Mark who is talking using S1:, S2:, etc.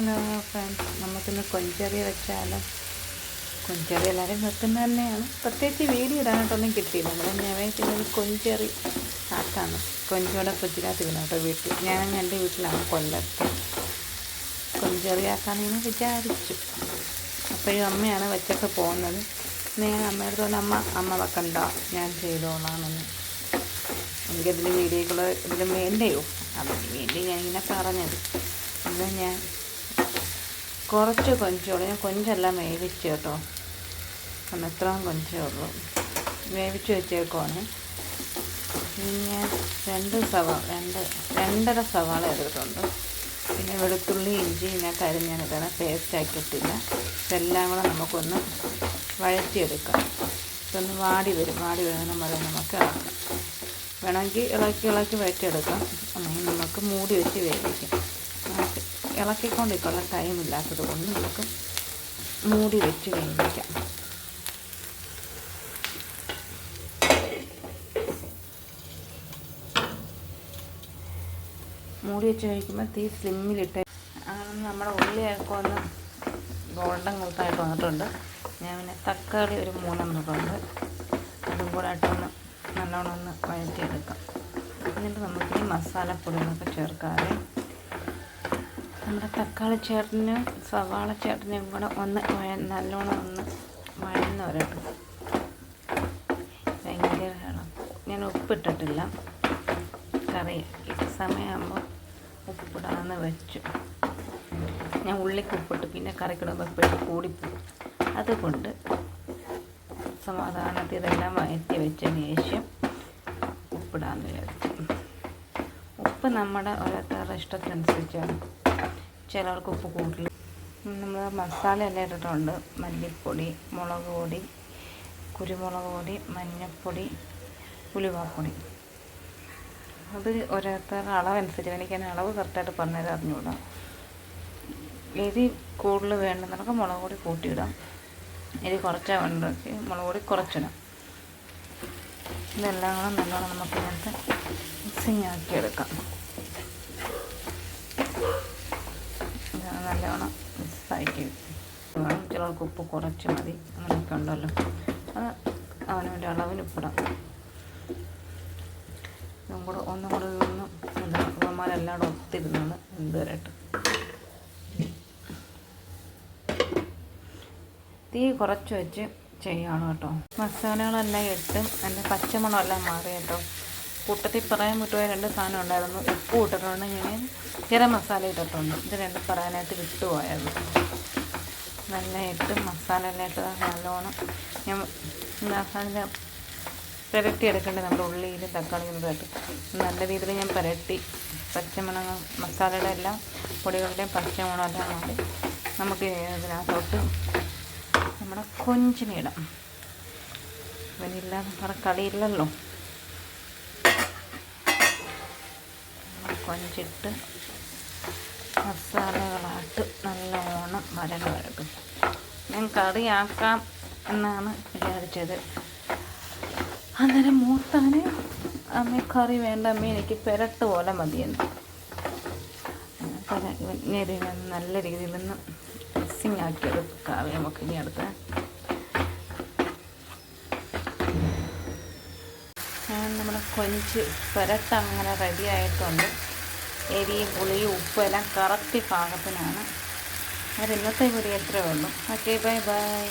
S1: Hello friends നമുക്കിന്ന് കൊഞ്ചെറി വെച്ചാലോ? കൊഞ്ചെറി എല്ലാവരും വെക്കുന്നത് തന്നെയാണ്. പ്രത്യേകിച്ച് വീഡിയോ ഇടാനായിട്ടൊന്നും കിട്ടിയില്ല. നമ്മുടെ ഞവയത്തിനൊരു കൊഞ്ചെറി ആക്കാണ് കൊഞ്ചോടെ ഫ്രിഡ്ജിനകത്ത് ഇരുന്നു കേട്ടോ വീട്ടിൽ. ഞാൻ എന്റെ വീട്ടിലാണ് കൊല്ലത്ത് കൊഞ്ചെറി ആക്കാമെന്ന് വിചാരിച്ചു. അപ്പോഴും അമ്മയാണ് വെച്ചൊക്കെ പോകുന്നത്. ഞാൻ അമ്മയുടെ തോന്നുന്നു അമ്മ അമ്മ വെക്കണ്ട. ഞാൻ ചെയ്തോളാമെന്ന്. എനിക്കതിൽ വീഡിയോകൾ ഇതിൽ വേണ്ടയോ അതിന് വേണ്ടി ഞാനിങ്ങനെ പറഞ്ഞത്. എന്നാൽ ഞാൻ കുറച്ച് കൊഞ്ചോളൂ ഞാൻ കൊഞ്ചെല്ലാം വേവിച്ചു കേട്ടോ. അന്ന് എത്രയും കൊഞ്ചേ ഉള്ളൂ. വേവിച്ച് വെച്ചേക്കുവാണ്. പിന്നെ രണ്ട് സവാള രണ്ട് രണ്ടര സവാള എടുത്തിട്ടുണ്ട്. പിന്നെ വെളുത്തുള്ളി ഇഞ്ചി ഞാൻ ഇതാണ് പേസ്റ്റ് ആക്കിയിട്ടില്ല. ഇതെല്ലാം കൂടെ നമുക്കൊന്ന് വഴറ്റിയെടുക്കാം. ഇതൊന്ന് വാടി വരും. വാടി വരുന്ന മുതൽ നമുക്ക് ഇളക്കാം. വേണമെങ്കിൽ ഇളക്കി ഇളക്കി വഴറ്റിയെടുക്കാം. അല്ലെങ്കിൽ നമുക്ക് മൂടി വെച്ച് വേവിക്കാം. നമുക്ക് ടൈമില്ലാത്തത് കൊണ്ട് നമുക്ക് മൂടി വെച്ച് വേവിക്കാം. മൂടി വെച്ച് കഴിക്കുമ്പോൾ തീ സ്ലിമ്മിലിട്ട് നമ്മുടെ ഉള്ളിയൊക്കെ ഒന്ന് ഗോൾഡൻ കളത്തായിട്ട് വന്നിട്ടുണ്ട്. ഞാൻ പിന്നെ തക്കാളി ഒരു മൂന്നെണ്ണമുണ്ട്. അതും കൂടെ ആയിട്ടൊന്ന് നല്ലോണം ഒന്ന് വഴറ്റിയെടുക്കാം. എന്നിട്ട് നമുക്ക് ഈ മസാലപ്പൊടികളൊക്കെ ചേർക്കാതെ നമ്മുടെ തക്കാളി ചേട്ടനും സവാള ചേട്ടനും കൂടെ ഒന്ന് വഴ നല്ലോണം ഒന്ന് വഴന്ന് വരട്ടെ. ഭയങ്കര ഞാൻ ഉപ്പിട്ടിട്ടില്ല. കറി സമയമാകുമ്പോൾ ഉപ്പിടാന്ന് വെച്ചു. ഞാൻ ഉള്ളിക്ക് ഉപ്പിട്ട്. പിന്നെ കറിക്കിടുമ്പോൾ എപ്പോഴും കൂടിപ്പോയി. അതുകൊണ്ട് സമാധാനത്തിൽ ഇതെല്ലാം വയറ്റി വെച്ചതിന് ശേഷം ഉപ്പിടാന്ന് വിചാരിച്ചു. ഉപ്പ് നമ്മുടെ ഓരോരുത്തരുടെ ഇഷ്ടത്തിനനുസരിച്ചാണ്. ചിലർക്ക് ഉപ്പ് കൂടുതൽ. നമ്മൾ മസാല എല്ലാം ഇട്ടിട്ടുണ്ട്. മല്ലിപ്പൊടി മുളക് പൊടി കുരുമുളക് പൊടി മഞ്ഞൾപ്പൊടി ഉലുവാപ്പൊടി. അത് ഓരോരുത്തരുടെ അളവനുസരിച്ച്. എനിക്ക് അതിന് അളവ് കറക്റ്റായിട്ട് പറഞ്ഞുതരാൻ അറിഞ്ഞുകൂടാ. എരി കൂടുതൽ വേണ്ടെന്നുണ്ടെങ്കിൽ മുളക് പൊടി കൂട്ടിയിടാം. എരി കുറച്ചാൽ വേണ്ടെങ്കിൽ മുളക് പൊടി കുറച്ചിടാം. ഇതെല്ലാം കൂടെ നല്ലോണം നമുക്ക് ഇങ്ങനത്തെ മിക്സിങ് എടുക്കാം നല്ലോണം മിക്സാക്കി. ചിലർക്ക് ഉപ്പ് കുറച്ച് മതി. അങ്ങനെയൊക്കെ ഉണ്ടല്ലോ. അത് അവനവന്റെ അളവിന് ഉപ്പിടാം ഇതും കൂടെ ഒന്നും കൂടെ ഒന്ന് എന്താ കൂടെ ഒത്തിരുന്നത് എന്തുവരട്ടെ തീ കുറച്ച് വെച്ച് ചെയ്യണം കേട്ടോ. മസാലകളെല്ലാം ഇട്ട് എന്റെ പച്ചമണമെല്ലാം മാറി കേട്ടോ കൂട്ടത്തിൽ പറയാൻ വിട്ടുപോയ രണ്ട് സാധനം ഉണ്ടായിരുന്നു. ഉപ്പ് ഇട്ടിട്ടുണ്ട്. ഞാൻ ഗരം മസാല ഇട്ടിട്ടുണ്ട്. ഇത് രണ്ടും പറയാനായിട്ട് വിട്ടുപോയത്. നല്ല ഇട്ട് മസാല എല്ലാം ഇട്ട് നല്ലോണം ഞാൻ മസാല പുരട്ടി എടുക്കേണ്ടത് നമ്മുടെ ഉള്ളിയിലും തക്കാളിയിലും ഇട്ട്. നല്ല രീതിയിൽ ഞാൻ പുരട്ടി. പച്ചമുളക് മസാലയുടെ എല്ലാം പൊടികളുടെയും പച്ചമുളകും എല്ലാം കൂടി നമുക്ക് ഇതിനകത്തോട്ട് നമ്മുടെ കൊഞ്ചിനിടാം ഇടാം. ഇവനില്ല നമ്മുടെ കളിയില്ലല്ലോ കൊഞ്ചിട്ട് മസാലകളായിട്ട് നല്ലോണം വരണ്ട് വരക്കും. ഞാൻ കറിയാക്കാം എന്നാണ് വിചാരിച്ചത്. അന്നേരം മൂത്താന് അമ്മ കറി വേണ്ട അമ്മ എനിക്ക് പെരട്ട് പോലെ മതിയെന്ന്. നല്ല രീതിയിൽ നിന്ന് മിക്സിങ് ആക്കിയത് കറി നമുക്ക് ഇനി അടുത്ത നമ്മുടെ കൊഞ്ച് പെരട്ട് അങ്ങനെ റെഡി ആയിട്ടുണ്ട്. എരിയും പുളിയും ഉപ്പും എല്ലാം കറക്റ്റ് പാകത്തിനാണ്. അത് ഇന്നത്തെ വീഡിയോ എത്രയേ ഉള്ളൂ. Okay bye bye